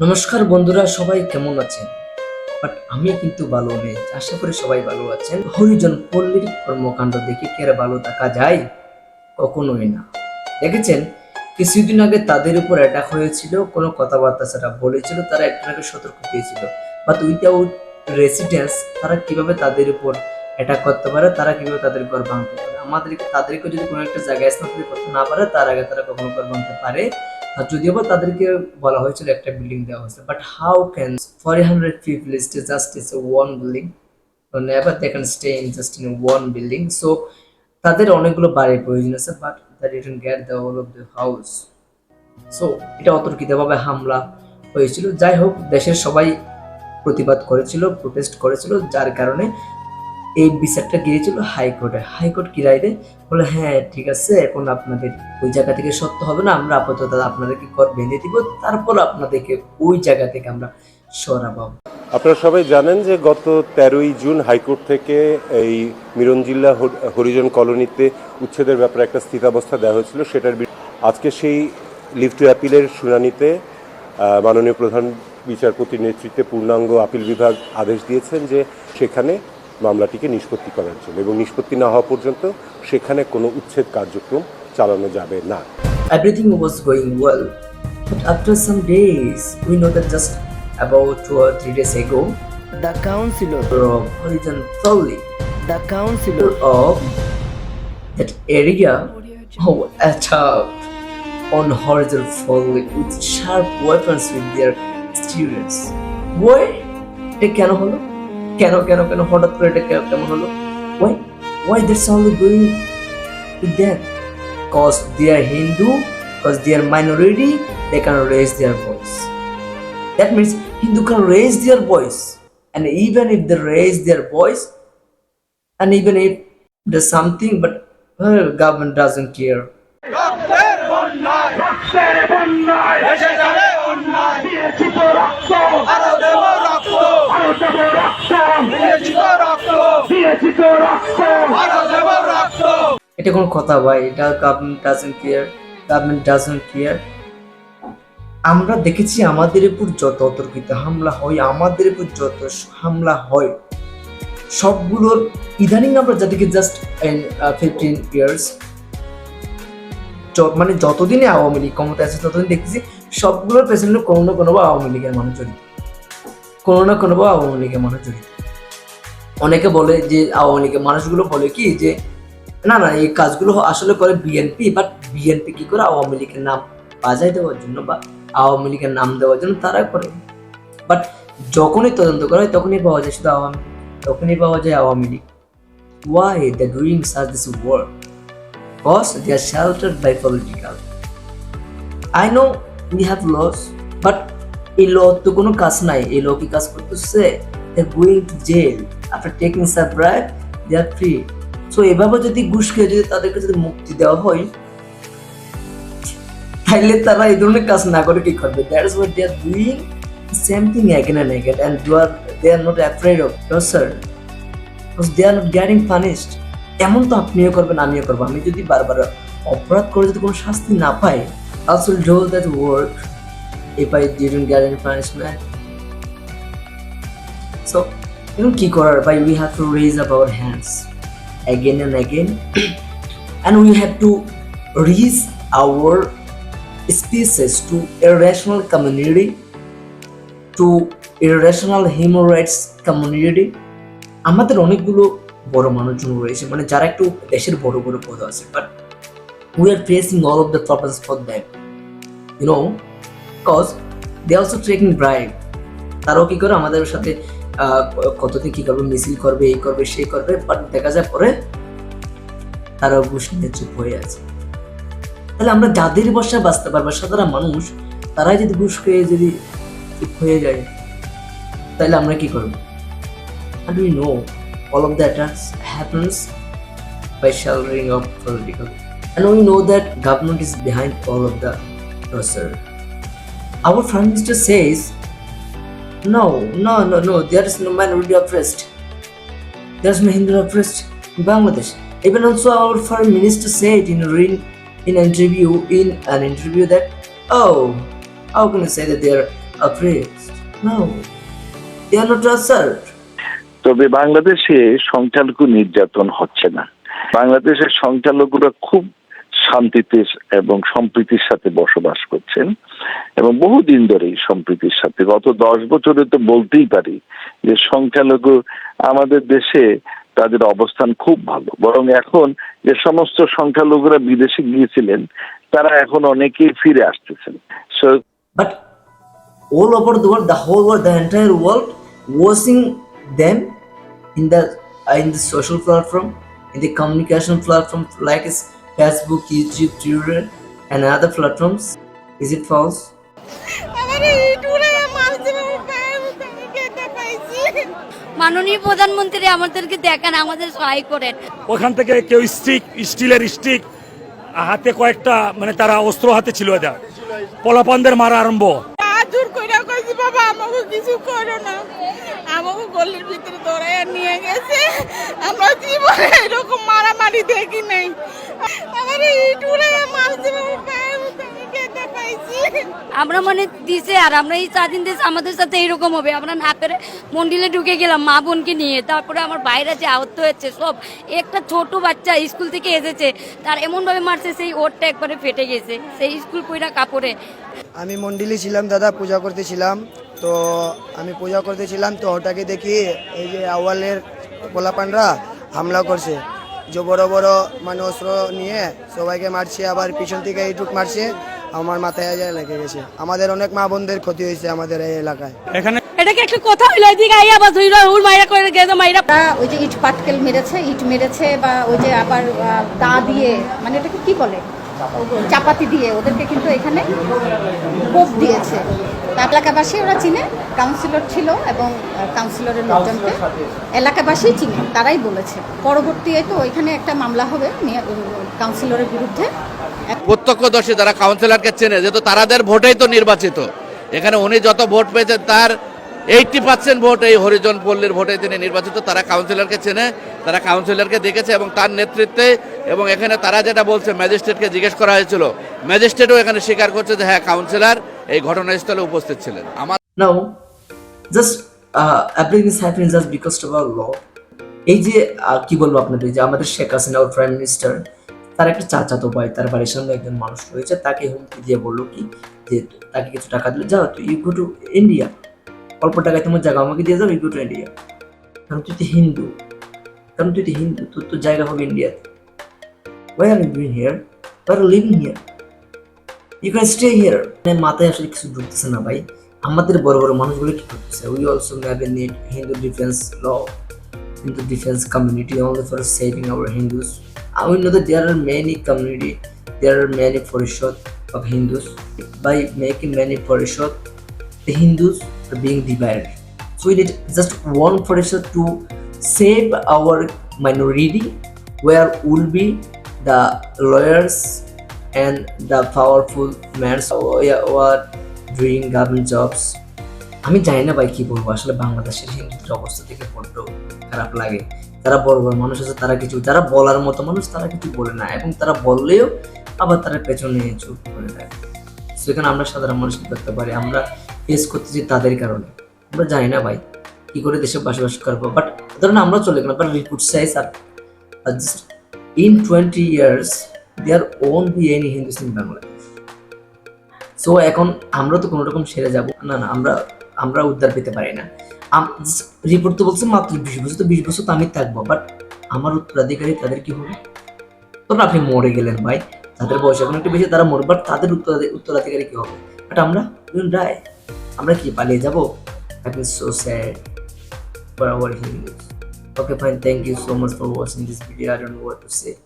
নমস্কার বন্ধুরা, সবাই কেমন আছেন? বাট আমি কিন্তু ভালো নেই, আশা করি সবাই ভালো আছেন। হরিজন পল্লীর কর্মকাণ্ড দেখে কি আর ভালো থাকা যায়? কখনোই না। দেখেছেন, কিছুদিন আগে তাদের উপর অ্যাটাক হয়েছিল, কোনো কথাবার্তা ছাড়া বলেছিল, তারা একজনকে সতর্ক দিয়েছিল বাট উইথাউট রেসিডেন্স তারা কীভাবে তাদের উপর অ্যাটাক করতে পারে? তারা কীভাবে তাদের ঘর ভাঙতে পারে? আমাদের তাদেরকে যদি কোনো একটা জায়গায় স্থানান্তরিত করতে না পারে, তার আগে তারা কখনো ঘর ভাঙতে পারে? যদিও বা তাদেরকে বলা হয়েছিল একটা বিল্ডিং দেওয়া হয়েছে but how can for hundred people stay just is one building never they can stay in just in one building so তাদের অনেকগুলো বাড়ির প্রয়োজন আছে but the return get the whole of the house so এটা অতর্কিতভাবে হামলা হয়েছিল। যাই হোক, দেশের সবাই প্রতিবাদ করেছিল প্রোটেস্ট করেছিল, যার কারণে এই বিচারটা গিয়েছিল হাইকোর্টে। হাইকোর্ট কি রায় দেয়? বলে হ্যাঁ ঠিক আছে, এখন আপনাদের ওই জায়গা থেকে সত্য হবে না, আমরা আপাতত আপনাদেরকে কর বেঁধে দিব, তারপর আপনাদেরকে ওই জায়গা থেকে আমরা সরাবো। আপনারা সবাই জানেন যে গত তেরোই জুন হাইকোর্ট থেকে এই মিরঞ্জিল্লা হর- হরিজন কলোনিতে উচ্ছেদের ব্যাপারে একটা স্থিতাবস্থা দেওয়া হয়েছিল, সেটার আজকে সেই লিভ টু অ্যাপিলের শুনানিতে মাননীয় প্রধান বিচারপতির নেতৃত্বে পূর্ণাঙ্গ আপিল বিভাগ আদেশ দিয়েছেন যে সেখানে মামলাটিকে নিষ্পত্তি করার জন্য এবং নিষ্পত্তি না হওয়া পর্যন্ত সেখানে কোনো উচ্ছেদ কার্যক্রম চালানো যাবে না everything was going well but after some days we know that just about two or three days ago The councillor, from horizon Foley the councillor, of that area who attacked on horizon Foley with sharp weapons with their students why এটা কেন হলো কেন কেন কেন হঠাৎ করে এটা কেন- কেমন হলো why why that's only going with that cause they are Hindu cause they are minority they can raise their voice that means Hindu can raise their voice and even if they raise their voice and even if there's something but well, government doesn't care রক্তের বন্যায় দেশে যাবে অন্যায় দিয়েছি তো রক্ত আরও দেব রক্ত আরও দেব রক্ত রক্ত দিয়েছি তো রক্ত আরও দেব রক্ত এটা কোন কথা ভাই, এটা government doesn't care government doesn't care আমরা দেখেছি আমাদের উপর যত অতর্কিত হামলা হয়, আমাদের উপর যত হামলা হয়, সবগুলোর ইদানিং আমরা যাদেরকে জাস্ট ফিফটিন ইয়ার্স মানে যতদিনে আওয়ামী লীগ ক্ষমতা আছে, ততদিন দেখতেছি সবগুলোর পেছনে কোনো না কোনো আওয়ামী লীগের মানুষ জড়িত। কোনো না কোনো আওয়ামী লীগের মানুষ জড়িত। অনেকে বলে যে আওয়ামী লীগের মানুষগুলো বলে কি যে, না না, এই কাজগুলো আসলে করে বিএনপি বাট বিএনপি কি করে আওয়ামী লীগের নাম বাজায় দেওয়ার জন্য বা আওয়ামী লীগের নাম দেওয়ার জন্য তারা করে? বাট যখনই তদন্ত করা হয়, তখনই পাওয়া যায় শুধু আওয়ামী তখনই পাওয়া যায় Awami League. Why the doing search this work cause they are sheltered by political I know we have loss but এই ল তো কোনো কাজ নাই, এই ল কি কাজ করতেছে। Going to jail after taking they are free so এভাবে যদি যদি তাদেরকে যদি মুক্তি দেওয়া হয় তাহলে তারা এই ধরনের কাজ না করে কি করবে? That they are doing same thing again and again and R they are not afraid of no sir they are not punished এমন তো আপনিও করবেন, আমিও করব। আমি যদি বারবার অপরাধ করে যদি কোনো শাস্তি না পাই also do that work if I didn't get any punishment. So, এখন কি করার ভাই we have to raise up our hands again and again and we have to raise our species to irrational community to irrational human rights community আমাদের অনেকগুলো বড় মানুষজন রয়েছে মানে যারা একটু দেশের বড় বড় পদ আছে but we are facing all of the problems for them you know because they also taking bribe তারাও কি করে আমাদের সাথে কতদিন কি করবে মিছিল করবে এই করবে সেই করবে বাট দেখা যায় পরে তারাও ঘুষ নিয়ে চুপ হয়ে আছে তাহলে আমরা যাদের বসায় বাঁচতে পারব সাধারণ মানুষ তারাই যদি ঘুষ খেয়ে যদি চুপ হয়ে যায় তাহলে আমরা কি করব we know all of the attacks happens by sheltering of political and we know that government is behind all of the pressure. Our prime minister says, no, no, no, no, there is no minority oppressed. There is no Hindu oppressed in Bangladesh. Even also our foreign minister said in in, an interview in an interview that oh, how can you say that there are oppressed. No, they are not assault. তবে বাংলাদেশে সংখ্যালঘু নির্যাতন হচ্ছে না বাংলাদেশের সংখ্যালঘুরা খুব শান্তিতে এবং সম্প্রীতির সাথে বসবাস করছেন এবং বহুদিন ধরেই সম্প্রীতির সাথে গত দশ বছরে তো বলতেই পারি যে সংখ্যালঘু আমাদের দেশে তাদের অবস্থান খুব ভালো। বরং এখন যে সমস্ত সংখ্যালঘুরা বিদেশে গিয়েছিলেন তারা এখন অনেকেই ফিরে আসতেছেন। So all over the world, the whole world, the entire world, watching them in the in the social platform, in the communication platform like is Facebook, YouTube, Twitter, and other platforms. Is it false? মাননীয় প্রধানমন্ত্রী আমাদেরকে দেখান আমাদের সহায় করেন। ওখান থেকে কেউ স্টিক স্টিলের স্টিক হাতে কয়েকটা মানে তারা অস্ত্র হাতে ছিল এদের পলাপানদের মারা আরম্ভ। জোর করে কইছি বাবা আমাকে কিছু করো না। আমাকে গলির ভিতরে দৌড়াইয়া নিয়ে গেছে। আমরা জীবনে এরকম মারামারি দেখি নাই। আমার মারছে আমরা মানে দিছে আর আমরা এই স্বাধীন দেশ আমাদের সাথে এরকম হবে। আমরা না করে মন্দিরে ঢুকে গেলাম মা বোনকে নিয়ে। তারপরে আমার বাইরে যে আহত হয়েছে সব একটা ছোট বাচ্চা স্কুল থেকে এসেছে। তার এমনভাবে মারছে সেই ওরটা একবারে ফেটে গেছে। সেই স্কুল পইরা কাপড়ে। আমি মন্ডিলে ছিলাম দাদা পূজা করতেছিলাম তো আমি পূজা করতেছিলাম তো ওটাকে দেখি এই যে আওয়ালের পোলাপানরা হামলা করছে। যে বড় বড় মানে অস্ত্র নিয়ে সবাইকে মারছে আবার পিছন থেকে এইটুক মারছে আমার মাথায় যায় লেগে গেছে। আমাদের অনেক মা বোনদের ক্ষতি হয়েছে আমাদের এই এলাকায়। এখানে এটাকে একটা কথা হইল? এদিকে আইয়া মাইরা করে গেছে মাইরা ওই যে ইট পাটকেল মেরেছে ইট মেরেছে বা ওই যে আবার দা দিয়ে মানে এটাকে কি বলে? চাপাতি দিয়ে ওদেরকে কিন্তু এখানে কোপ দিয়েছে। এলাকাবাসী ওরা চিনে কাউন্সিলর ছিল এবং কাউন্সিলরের লোকজনকে এলাকাবাসী চিনে, তারাই বলেছে। পরবর্তীতে তো ওইখানে একটা মামলা হবে কাউন্সিলরের বিরুদ্ধে। প্রত্যক্ষদর্শী যারা কাউন্সিলরকে চেনে, যেহেতু তারাদের ভোটেই তো নির্বাচিত, এখানে উনি যত ভোট পেয়েছেন তার এইটটি পার্সেন্ট ভোট এই হরিজন পল্লীর ভোটে তিনি নির্বাচিত। তারা কাউন্সিলরকে চেনে, তারা কাউন্সিলরকে দেখেছে এবং তার নেতৃত্বে এবং এখানে তারা যেটা বলছে, ম্যাজিস্ট্রেটকে জিজ্ঞেস করা হয়েছিল। ম্যাজিস্ট্রেটও এখানে স্বীকার করছে যে হ্যাঁ কাউন্সিলর এই ঘটনাস্থলে উপস্থিত ছিলেন। আমার now just everything is happening just because of our law. এই যে কি বলব আপনাদের, যে আমাদের শেখ হাসিনা, ওর প্রাইম মিনিস্টার তার একটা চাচাতো ভাই, তার বাড়ির সামনে একজন মানুষ রয়েছে, তাকে হুমকি দিয়ে বলল কি, যে তাকে কিছু টাকা দিলে, যাও, তুই ইউ গো টু ইন্ডিয়া অল্প টাকায় তোমার জায়গা আমাকে দিয়ে যাও ইউ গো টু ইন্ডিয়া কারণ তুই তো হিন্দু। কারণ তুই তো হিন্দু, তোর তো জায়গা হবে ইন্ডিয়াতে why are you doing here why are living here you can stay here মাথায় আসলে কিছু ঢুকতেছে না ভাই আমাদের বড় বড় মানুষগুলো কি করতেছে we also have a need Hindu defence law Hindu defence community for saving our Hindus. I we know that there are many community, there are many Parishad of Hindus. By making many Parishad, the Hindus are being divided. So we need just one Parishad to save our minority, where will be the lawyers and the powerful men. Who are doing government jobs. আমি জানি না ভাই কি বলব, আসলে বাংলাদেশের হিন্দুদের অবস্থা থেকে বড্ড খারাপ লাগে। যারা বড় বড় মানুষ আছে, তারা কিছু যারা বলার মতো মানুষ, তারা কিছু বলে না। এবং তারা বললেও আবার তারা পেছনে চুপ করে দেয়। সেখানে আমরা সাধারণ মানুষ করতে পারি? আমরা ফেস করতেছি তাদের কারণে। আমরা জানি না ভাই কি করে দেশে বসবাস করব। বাট ধরুন আমরা চলে গেলাম but report size are just in twenty years there won't be any Hindus in Bangladesh so এখন আমরা তো কোনো রকম সেরে যাব। না না, আমরা আমরা উদ্ধার পেতে পারি না। রিপোর্ট তো বলছে মাত্র বিশ বছর, তো বিশ বছর তো আমি থাকব বাট আমার উত্তরাধিকারী তাদের কি হবে? তখন আপনি মরে গেলেন ভাই, তাদের বয়স এখন একটু বেশি, তারা মরবে বাট তাদের উত্তরাধি- উত্তরাধিকারী কি হবে? বাট আমরা ডাই আমরা কি, পালিয়ে যাব? Feel so sad for our Hindus okay fine. Thank you so much for watching this video. I don't know what to say.